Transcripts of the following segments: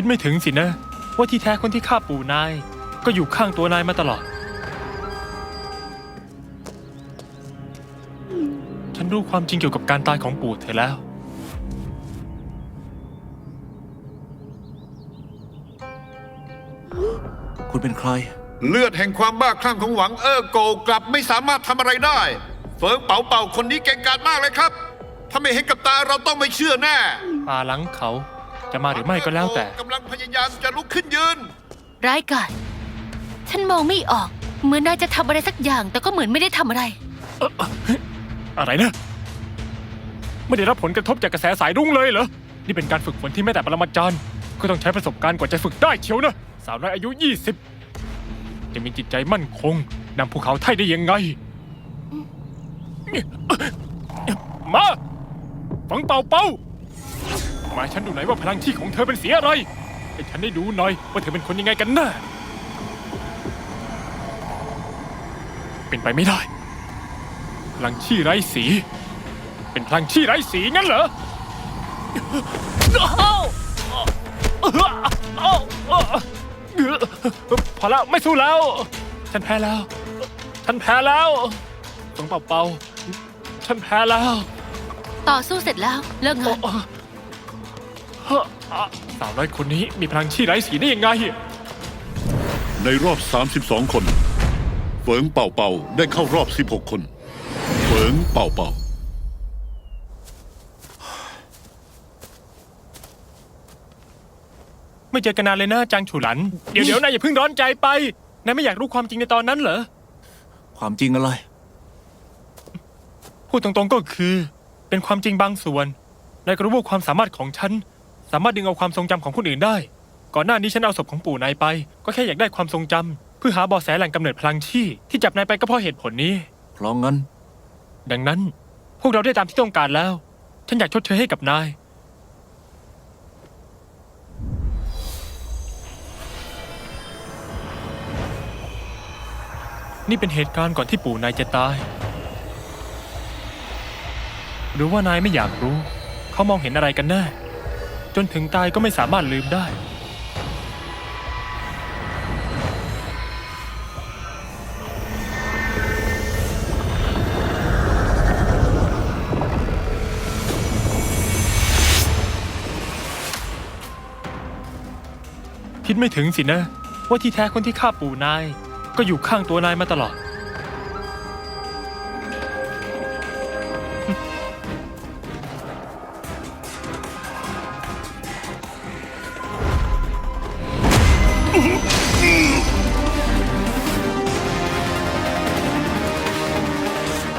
คิดไม่ถึงสินะ ว่าที่แท้คนที่ฆ่าปู่นาย ก็อยู่ข้างตัวนายมาตลอด ฉันรู้ความจริงเกี่ยวกับการตายของปู่เธอแล้ว คุณเป็นใคร เลือดแห่งความบ้าคลั่งของหวังเออโกกลับไม่สามารถทำอะไรได้ เฟิงเป่าเป่าคนนี้เก่งกาจมากเลยครับ ถ้าไม่เห็นกับตาเราต้องไม่เชื่อแน่ ป่าหลังเขา จะมาหรือไม่ก็แล้วแต่ กำลังพยายามจะลุกขึ้นยืน ร้ายกาจฉันมองไม่ออก เหมือนนายจะทำอะไรสักอย่าง แต่ก็เหมือนไม่ได้ทำอะไร อะไรนะ ไม่ได้รับผลกระทบจากกระแสสายรุ้งเลยเหรอ นี่เป็นการฝึกฝนที่แม้แต่ปรมาจารย์ก็ต้องใช้ประสบการณ์กว่าจะฝึกได้เชียวนะ สาวน้อยอายุ 20 จะมีจิตใจมั่นคงนำภูเขาไทยได้ยังไง มา ฝังเป่าเป่า มาให้ฉันดูหน่อยว่าพลังที่ของเธอเป็นสีอะไร ให้ฉันได้ดูหน่อยว่าเธอเป็นคนยังไงกันแน่ เป็นไปไม่ได้ พลังชี่ไร้สี เป็นพลังชี่ไร้สีงั้นเหรอ พอแล้วไม่สู้แล้ว ฉันแพ้แล้ว ฉันแพ้แล้วต้องเป่าเป่าฉันแพ้แล้ว ต่อสู้เสร็จแล้ว เลิกงาน สาวน้อยคนนี้มีพลังชี่ไร้สีได้ยังไง ในรอบ 32 คนเฟิงเป่าเป่าได้เข้ารอบ 16 คนเฟิงเป่าเป่า ไม่เจอกันนานเลยนะจางฉูหลัน เดี๋ยวเดี๋ยวนายอย่าเพิ่งร้อนใจไป นายไม่อยากรู้ความจริงในตอนนั้นเหรอ ความจริงอะไร พูดตรงๆก็คือ เป็นความจริงบางส่วน นายก็รู้ว่าความสามารถของฉัน สามารถดึงเอาความทรงจำของคนอื่นได้ ก่อนหน้านี้ฉันเอาศพของปู่นายไป ก็แค่อยากได้ความทรงจำเพื่อหาเบาะแสแหล่งกำเนิดพลังชี่ที่จับนายไปก็เพราะเหตุผลนี้ เพราะงั้น ดังนั้น พวกเราได้ตามที่ต้องการแล้ว ฉันอยากชดเชยให้กับนาย นี่เป็นเหตุการณ์ก่อนที่ปู่นายจะตาย หรือว่านายไม่อยากรู้ เขามองเห็นอะไรกันแน่ จนถึงตายก็ไม่สามารถลืมได้ คิดไม่ถึงสินะ ว่าที่แท้คนที่ฆ่าปู่นาย ก็อยู่ข้างตัวนายมาตลอด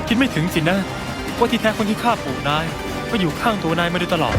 คิดไม่ถึงสินะ ว่าที่แท้คนที่ฆ่าปู่นาย ก็อยู่ข้างตัวนายมาโดยตลอด